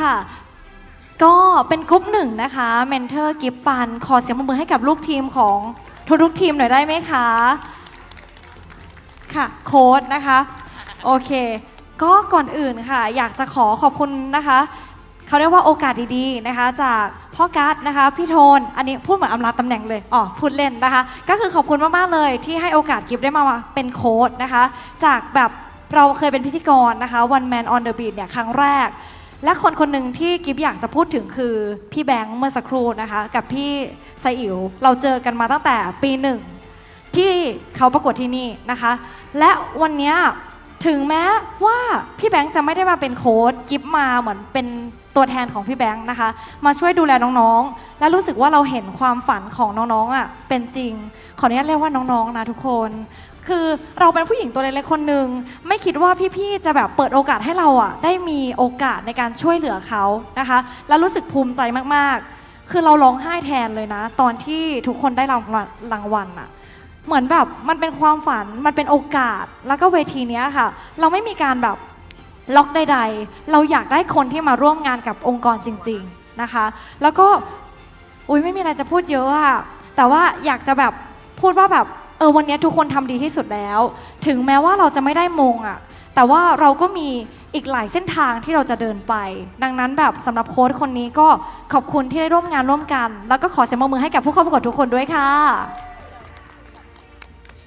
ค่ะ ก็เป็นกลุ่มหนึ่งนะคะเมนเทอร์กิฟปันขอเสียงปรบมือให้กับลูกทีมของทุกๆทีมหน่อยได้ไหมคะ ค่ะโค้ดนะคะ โอเค ก็ก่อนอื่นค่ะ อยากจะขอขอบคุณนะคะเขาเรียกว่าโอกาสดีๆนะคะ จากพ่อกัสนะคะพี่โทน อันนี้พูดเหมือนอำลาตำแหน่งเลยอ๋อพูดเล่นนะคะ ก็คือขอบคุณมากๆเลยที่ให้โอกาสกิฟได้มาเป็นโค้ดนะคะ จากแบบเราเคยเป็นพิธีกรนะคะ One Man on the Beat เนี่ยครั้งแรก และคนคนหนึ่งที่กิฟอยากจะพูดถึงคือพี่แบงค์เมื่อสักครู่นะคะ กับพี่ไซอิ๋วเราเจอกันมาตั้งแต่ปีหนึ่งที่เขาประกวดที่นี่นะคะ และวันนี้ ถึงแม้ว่าพี่แบงค์จะไม่ได้มาเป็นโค้ดกิฟมาเหมือนเป็นตัวแทนของพี่แบงค์นะคะ มาช่วยดูแลน้องๆ และรู้สึกว่าเราเห็นความฝันของน้องๆอะเป็นจริง ขออนุญาตเรียกว่าน้องๆนะทุกคน คือเราเป็นผู้หญิงตัวเล็กๆคนหนึ่งไม่คิดว่าพี่ๆจะแบบเปิดโอกาสให้เราอะได้มีโอกาสในการช่วยเหลือเขานะคะ และรู้สึกภูมิใจมากๆ คือเราร้องไห้แทนเลยนะ ตอนที่ทุกคนได้รางวัลรางวัลอะ เหมือนแบบมันเป็นความฝันมันเป็นโอกาส แล้วก็เวทีเนี้ยค่ะ เราไม่มีการแบบล็อกใด ๆ เราอยากได้คนที่มาร่วมงานกับองค์กรจริง ๆนะคะ แล้วก็อุ้ยไม่มีอะไรจะพูดเยอะอะแต่ว่าอยากจะแบบพูดว่าแบบเออวันนี้ทุกคนทำดีที่สุดแล้ว ถึงแม้ว่าเราจะไม่ได้มงอะแต่ว่าเราก็มีอีกหลายเส้นทางที่เราจะเดินไป ดังนั้นแบบสำหรับโค้ชคนนี้ก็ขอบคุณที่ได้ร่วมงานร่วมกัน แล้วก็ขอเสียงมือให้กับผู้เข้าประกวดทุกคนด้วยค่ะ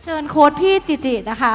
เชิญโค้ดพี่จิจินะคะ